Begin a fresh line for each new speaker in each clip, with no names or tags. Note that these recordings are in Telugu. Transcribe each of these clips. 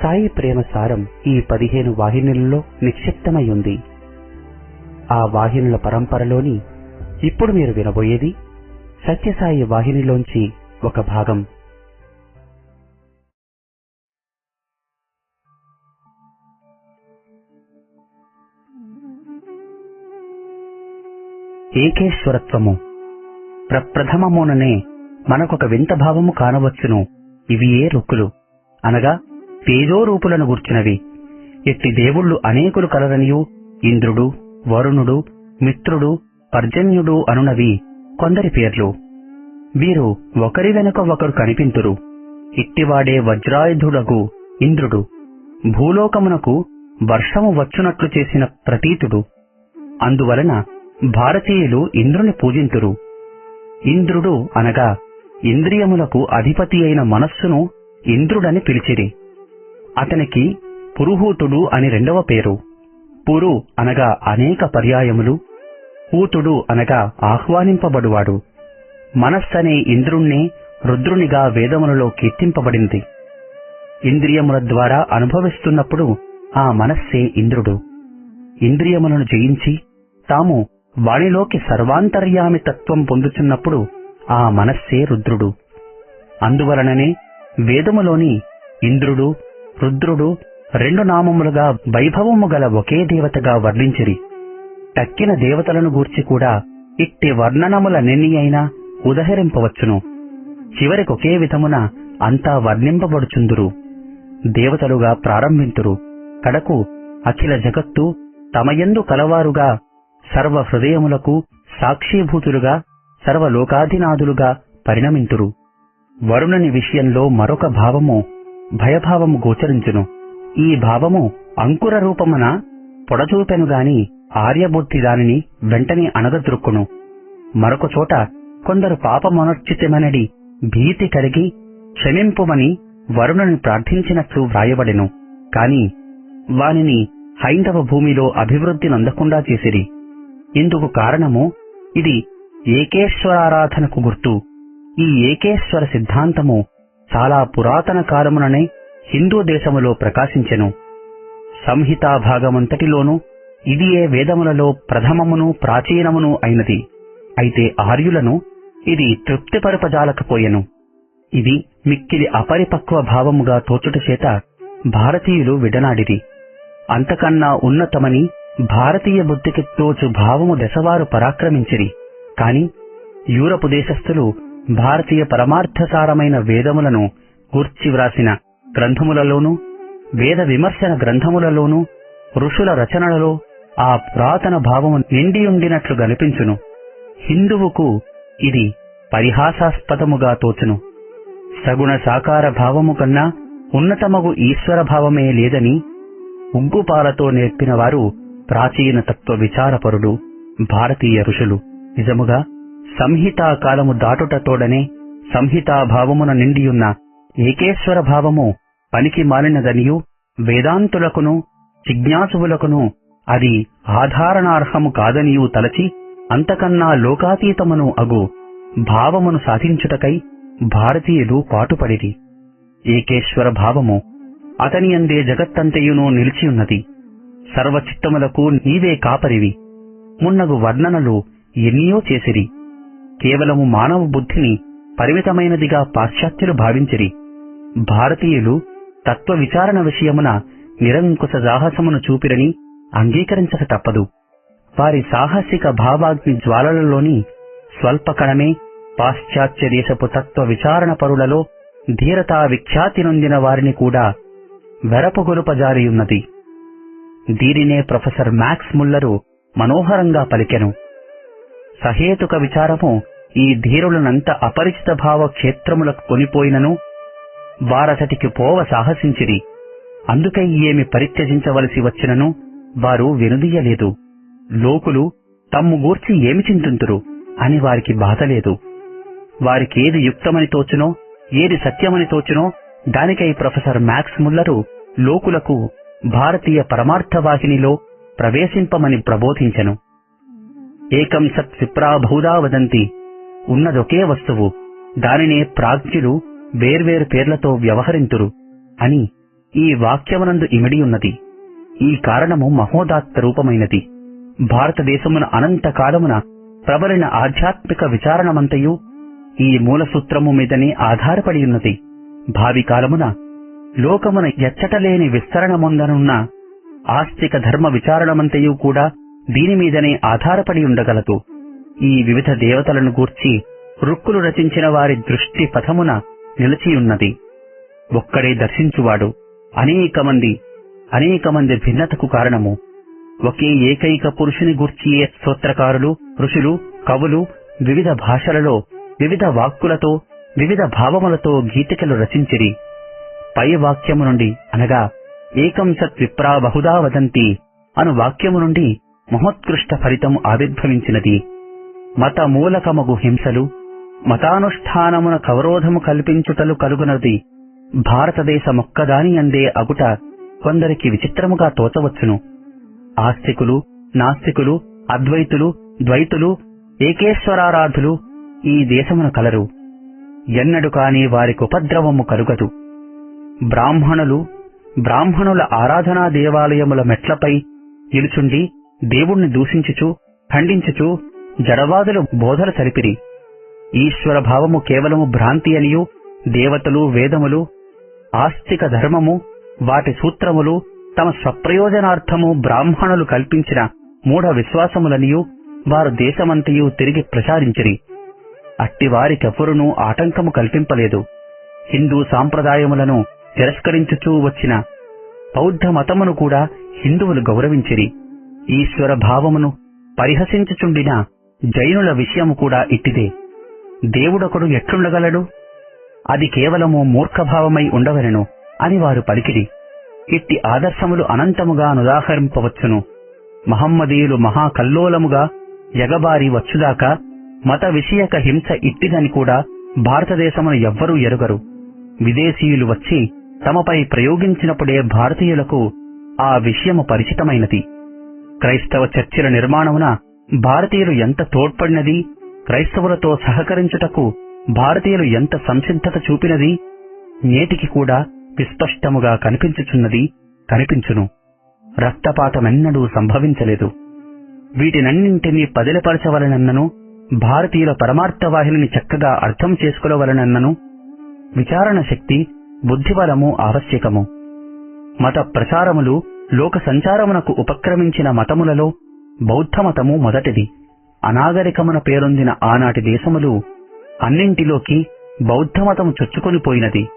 సాయి ప్రేమ సారం ఈ పదిహేను వాహినులలో నిక్షిప్తమై ఉంది ఆ వాహినుల పరంపరలోని ఇప్పుడు మీరు వినబోయేది సత్యసాయి వాహినిలోంచి ఒక భాగం. ఏకేశ్వరత్వము. ప్రప్రథమముననే మనకొక వింత భావము కానవచ్చును. ఇవి ఏ రుక్కులు? అనగా తేజోరూపులను గుర్చినవి. ఎట్టి దేవుళ్ళు అనేకులు కలరనియు ఇంద్రుడు వరుణుడు మిత్రుడు పర్జన్యుడు అనునవి కొందరి పేర్లు. వీరు ఒకరి వెనుక ఒకరు కనిపింతురు. ఇట్టివాడే వజ్రాయుధుడగు ఇంద్రుడు. భూలోకమునకు వర్షము వచ్చునట్లు చేసిన ప్రతీతుడు. అందువలన భారతీయులు ఇంద్రుని పూజింతురు. ఇంద్రుడు అనగా ఇంద్రియములకు అధిపతి అయిన మనస్సును ఇంద్రుడని పిలిచిరి. అతనికి పురుహూతుడు అని రెండవ పేరు. పురు అనగా అనేక పర్యాయములు హూతుడు అనగా ఆహ్వానింపబడువాడు. మనస్సనే ఇంద్రుణ్ణి రుద్రునిగా వేదములలో కీర్తింపబడింది. ఇంద్రియముల ద్వారా అనుభవిస్తున్నప్పుడు ఆ మనస్సే ఇంద్రుడు. ఇంద్రియములను జయించి తాము వాణిలోకి సర్వాంతర్యామి తత్వం పొందుతున్నప్పుడు ఆ మనస్సే రుద్రుడు. అందువలననే వేదములోని ఇంద్రుడు రుద్రుడు రెండు నామములుగా వైభవము గల ఒకే దేవతగా వర్ణించిరి. తక్కిన దేవతలను గూర్చి కూడా ఇట్టి వర్ణనముల నిన్ని అయినా ఉదహరింపవచ్చును. చివరికొకే విధమున అంతా వర్ణింపబడుచుందురు. దేవతలుగా ప్రారంభింతురు. కడకు అఖిల జగత్తు తమయందు కలవారుగా సర్వ హృదయములకు సాక్షీభూతులుగా సర్వలోకాధినాథులుగా పరిణమింతురు. వరుణుని విషయంలో మరొక భావము భయభావము గోచరించును. ఈ భావము అంకుర రూపమున పొడచూపెను గాని ఆర్యబుద్ధి దానిని వెంటనే అనగద్రుక్కును. మరొక చోట కొందరు పాపమనర్చితమనడి భీతి కలిగి క్షమింపుమని వరుణుని ప్రార్థించినట్లు వ్రాయబడెను. కాని వానిని హైందవ భూమిలో అభివృద్ధి నందకుండా చేసిరి. ఇందుకు కారణము ఇది ఏకేశ్వరారాధనకు గుర్తు. ఈ ఏకేశ్వర సిద్ధాంతము చాలా పురాతన కాలముననే హిందూ దేశములో ప్రకాశించెను. సంహితా భాగమంతటిలోనూ ఇది ఏ వేదములలో ప్రథమమును ప్రాచీనమును అయినది. అయితే ఆర్యులను ఇది తృప్తిపరపజాలకపోయెను. ఇది మిక్కిలి అపరిపక్వ భావముగా తోచుట చేత భారతీయులు విడనాడిరి. అంతకన్నా ఉన్నతమని భారతీయ బుద్ధికి తోచు భావము దశవారు పరాక్రమించిరి. కాని యూరపు దేశస్థులు భారతీయ పరమార్థసారమైన వేదములను గూర్చి వ్రాసిన గ్రంథములలోనూ వేద విమర్శన గ్రంథములలోనూ ఋషుల రచనలలో ఆ పురాతన భావము నిండియుండినట్లు గనిపించును. హిందువుకు ఇది పరిహాసాస్పదముగా తోచును. సగుణ సాకార భావము కన్నా ఉన్నతమగు ఈశ్వర భావమే లేదని ఉగ్గుపాలతో నేర్పిన వారు ప్రాచీన తత్వ విచారపరుడు భారతీయ ఋషులు. నిజముగా సంహితా కాలము దాటుటతోడనే సంహితా భావమున నిండియున్న ఏకేశ్వర భావము పనికి మాలినదనియు వేదాంతులకును జిజ్ఞాసువులకును అది ఆధారణార్హము కాదనియూ తలచి అంతకన్నా లోకాతీతమును అగు భావమును సాధించుటకై భారతీయులు పాటుపడిరి. ఏకేశ్వర భావము అతనియందే జగత్తంతయును నిలిచియున్నది. సర్వచిత్తములకు నీవే కాపరివి. మున్నగు వర్ణనలు ఎన్నియో చేసిరి. కేవలము మానవ బుద్ధిని పరిమితమైనదిగా పాశ్చాత్యులు భావించిరి. భారతీయులు తత్వ విచారణ విషయమున నిరంకుశ సాహసమును చూపిరని అంగీకరించక తప్పదు. వారి సాహసిక భావాగ్ని జ్వాలలలోని స్వల్ప కణమే పాశ్చాత్య దేశపు తత్వ విచారణ పరులలో ధీరతా విఖ్యాతి నొందిన వారిని కూడా వెరపుగొలుపజారియున్నది. దీనినే ప్రొఫెసర్ మ్యాక్స్ ముల్లరు మనోహరంగా పలికెను. సహేతుక విచారము ఈ ధీరులనంత అపరిచిత భావ క్షేత్రములకు కొనిపోయినను వారసటికి పోవ సాహసించిరి. అందుకై ఏమి పరిత్యజించవలసి వచ్చినను వారు వినుదీయలేదు. లోకులు తమ్ము గూర్చి ఏమి చింతుంతురు అని వారికి బాధలేదు. వారికేది యుక్తమని తోచునో ఏది సత్యమని తోచునో దానికై ప్రొఫెసర్ మ్యాక్స్ ముల్లరు లోకులకు భారతీయ పరమార్థవాహినిలో ప్రవేశింపమని ప్రబోధించెను. ఏకం సత్ విప్రా బహుదా వదంతి ఉన్నదొకే వస్తువు. దానినే ప్రాజ్ఞులు వేర్వేరు పేర్లతో వ్యవహరింతురు అని ఈ వాక్యమునందు ఇమిడి ఉన్నది ఈ కారణము మహోదాత్త రూపమైనది. భారతదేశమున అనంత కాలమున ప్రబలిన ఆధ్యాత్మిక విచారణమంతయు ఈ మూల సూత్రము మీదనే ఆధారపడియున్నది. భావి కాలమున లోకమున ఎచ్చటలేని విస్తరణముందనున్న ఆస్తిక ధర్మ విచారణమంతయు కూడా దీని మీదనే ఆధారపడి ఉండగలదు ఈ వివిధ దేవతలను గూర్చి రుక్కులు రచించిన వారి దృష్టి పథమున నిలిచియున్నది. ఒక్కడే దర్శించువాడు అనేక మంది అనేక మంది భిన్నతకు కారణము. ఒకే ఏకైక పురుషుని గూర్చియే స్తోత్రకారులు ఋషులు కవులు వివిధ భాషలలో వివిధ వాక్కులతో వివిధ భావములతో గీతికలు రచించిరి. పై వాక్యము నుండి అనగా ఏకం సత్ విప్రా బహుదా వదంతి అను వాక్యము నుండి మహోత్కృష్ట ఫలితము ఆవిర్భవించినది. మత మూలకమగు హింసలు మతానుష్ఠానమున కవరోధము కల్పించుటలు కలుగునది. భారతదేశమొక్కదాని అందే అగుట కొందరికి విచిత్రముగా తోచవచ్చును. ఆస్తికులు నాస్తికులు అద్వైతులు ద్వైతులు ఏకేశ్వరారాధులు ఈ దేశమున కలరు. ఎన్నడు కాని వారికి ఉపద్రవము కలుగదు. బ్రాహ్మణులు బ్రాహ్మణుల ఆరాధనా దేవాలయముల మెట్లపై నిలుచుండి దేవుణ్ణి దూషించుచు ఖండించుచు జడవాదులు బోధలు సరిపిరి. ఈశ్వర భావము కేవలము భ్రాంతి అనియు దేవతలు వేదములు ఆస్తిక ధర్మము వాటి సూత్రములు తమ స్వప్రయోజనార్థము బ్రాహ్మణులు కల్పించిన మూఢ విశ్వాసములనియు వారు దేశమంతయు తిరిగి ప్రచారించిరి. అట్టివారికెవ్వరునూ ఆటంకము కల్పింపలేదు. హిందూ సాంప్రదాయములను తిరస్కరించుచూ వచ్చిన బౌద్ధ మతమును కూడా హిందువులు గౌరవించిరి. ఈశ్వర భావమును పరిహసించుచుండిన జైనుల విషయము కూడా ఇట్టిదే. దేవుడొకడు ఎట్లుండగలడు? అది కేవలము మూర్ఖభావమై ఉండవలెను అని వారు పలికిరి. ఇట్టి ఆదర్శములు అనంతముగా నుదాహరింపవచ్చును. మహమ్మదీయులు మహాకల్లోలముగా ఎగబారి వచ్చుదాకా మత విషయక హింస ఇట్టిదని కూడా భారతదేశమును ఎవ్వరూ ఎరుగరు. విదేశీయులు వచ్చి తమపై ప్రయోగించినప్పుడే భారతీయులకు ఆ విషయము పరిచితమైనది. క్రైస్తవ చర్చిల నిర్మాణమున భారతీయులు ఎంత తోడ్పడినది? క్రైస్తవులతో సహకరించుటకు భారతీయులు ఎంత సంసిద్ధత చూపినది? నేటికి కూడా విస్పష్టముగా కనిపించుచున్నది కనిపించును. రక్తపాతమెన్నడూ సంభవించలేదు. వీటినన్నింటినీ పదిలపరచవలనన్నను భారతీయుల పరమార్థవాహిని చక్కగా అర్థం చేసుకోవలనన్నను విచారణ శక్తి బుద్ధిబలము ఆవశ్యకము. మత ప్రచారములు లోక సంచారమునకు ఉపక్రమించిన మతములలో బౌద్ధమతము మొదటిది. అనాగరికమున పేరొందిన ఆనాటి దేశములు అన్నింటిలోకి బౌద్ధమతము చొచ్చుకొనిపోయినది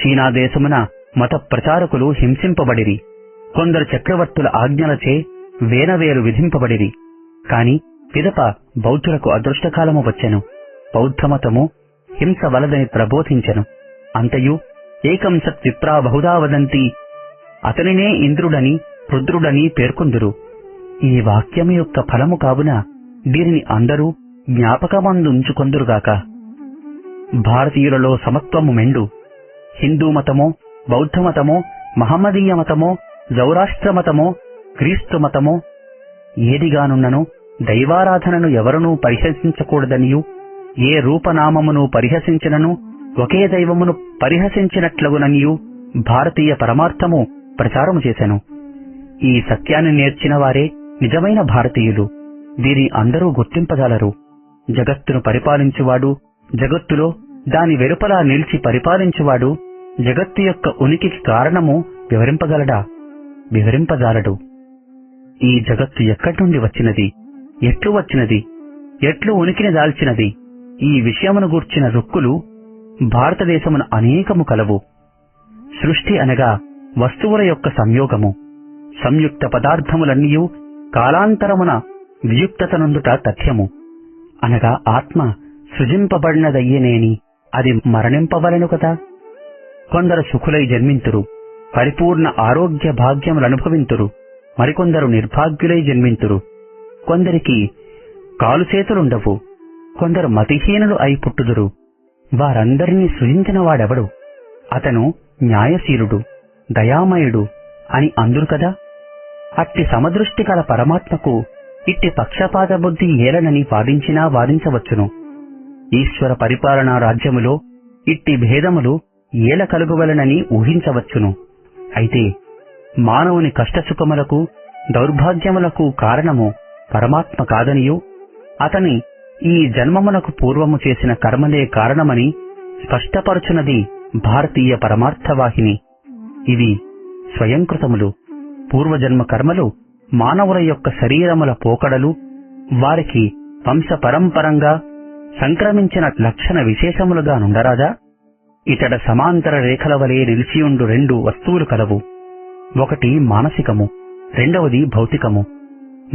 చీనా దేశమున మత ప్రచారకులు హింసింపబడిరి. కొందరు చక్రవర్తుల ఆజ్ఞలచే వేనవేలు విధింపబడిరి. కాని పిదప బౌద్ధులకు అదృష్టకాలము వచ్చెను. బౌద్ధమతము హింస వలదని ప్రబోధించెను. అంతయు ఏకం సత్ విప్రా బహుదా వదంతి. అతనినే ఇంద్రుడని రుద్రుడని పేర్కొందురు. ఈ వాక్యము యొక్క ఫలము కావున దీనిని అందరూ జ్ఞాపకమందుంచుకొందురుగాక. భారతీయులలో సమత్వము మెండు. హిందూ మతమో బౌద్ధమతమో మహమ్మదీయ మతమో జౌరాష్ట్ర మతమో క్రీస్తు మతమో ఏదిగానున్నను దైవారాధనను ఎవరునూ పరిహసించకూడదనియు ఏ రూపనామమును పరిహసించినను ఒకే దైవమును పరిహసించినట్లగుననియు భారతీయ పరమార్థము ప్రచారము చేశాను ఈ సత్యాన్ని నేర్చిన వారే నిజమైన భారతీయులు. వీరి అందరూ గుర్తింపగలరు. జగత్తును పరిపాలించువాడు జగత్తులో దాని వెలుపల నిలిచి పరిపాలించువాడు జగత్తు యొక్క ఉనికికి కారణము వివరింపగలడా? వివరింపజాలడు. ఈ జగత్తు ఎక్కడి నుండి వచ్చినది? ఎట్లు వచ్చినది? ఎట్లు ఉనికిని దాల్చినది? ఈ విషయమును గూర్చిన రుక్కులు భారతదేశమున అనేకము కలవు. సృష్టి అనగా వస్తువుల యొక్క సంయోగము. సంయుక్త పదార్థములన్నీ కాలాంతరమున వియుక్తతనందుట తథ్యము. అనగా ఆత్మ సృజింపబడినదయ్యనేని అది మరణింపవలెను కదా? కొందరు సుఖులై జన్మింతురు పరిపూర్ణ ఆరోగ్య భాగ్యములు అనుభవింతురు మరికొందరు నిర్భాగ్యులై జన్మింతురు. కొందరికి కాలు చేతులుండవు కొందరు మతిహీనులు అయి పుట్టుదురు వారందరినీ సృజించినవాడెవడు అతను న్యాయశీలుడు దయామయుడు అని అందురు కదా? అట్టి సమదృష్టి కల పరమాత్మకు ఇట్టి పక్షపాత బుద్ధి ఏలనని వాదించినా వాదించవచ్చును. ఈశ్వర పరిపాలనా రాజ్యములో ఇట్టి భేదములు ఏల కలుగువలనని ఊహించవచ్చును. అయితే మానవుని కష్టసుఖములకు దౌర్భాగ్యములకు కారణము పరమాత్మ కాదనియు. అతని ఈ జన్మమునకు పూర్వము చేసిన కర్మలే కారణమని స్పష్టపరచునది భారతీయ పరమార్థవాహిని. ఇవి స్వయంకృతములు. పూర్వజన్మ కర్మలు మానవుల యొక్క శరీరముల పోకడలు వారికి వంశ పరంపరంగా సంక్రమించిన లక్షణ విశేషములుగా నుండరాదా ఇతడ సమాంతర రేఖల వలె నిలిచియుండు రెండు వస్తువులు కలవు. ఒకటి మానసికము రెండవది భౌతికము.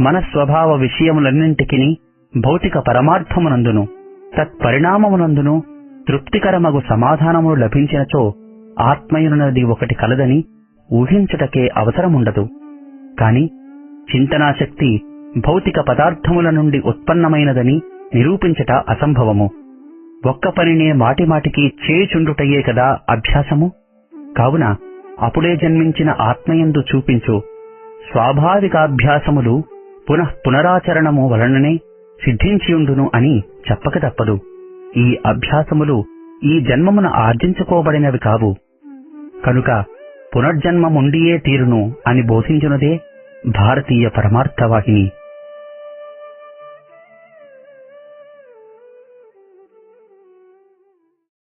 మన స్వభావ విషయములన్నింటికి భౌతిక పరమార్థమునందును తత్పరిణామమునందును తృప్తికరమగు సమాధానములు లభించినచో ఆత్మయునది ఒకటి కలదని ఊహించుటకే అవసరముండదు. కాని చింతనాశక్తి భౌతిక పదార్థముల నుండి ఉత్పన్నమైనదని నిరూపించట అసంభవము. ఒక్క పనినే మాటిమాటికి చేయుచుండుటయే కదా అభ్యాసము? కావున అప్పుడే జన్మించిన ఆత్మయందు చూపించు స్వాభావికాభ్యాసములు పునః పునరాచరణము వలననే సిద్ధించియుండును అని చెప్పక తప్పదు. ఈ అభ్యాసములు ఈ జన్మమున ఆర్జించుకోబడినవి కావు. కనుక పునర్జన్మముండియే తీరును అని బోధించునదే భారతీయ పరమార్థవాహిని.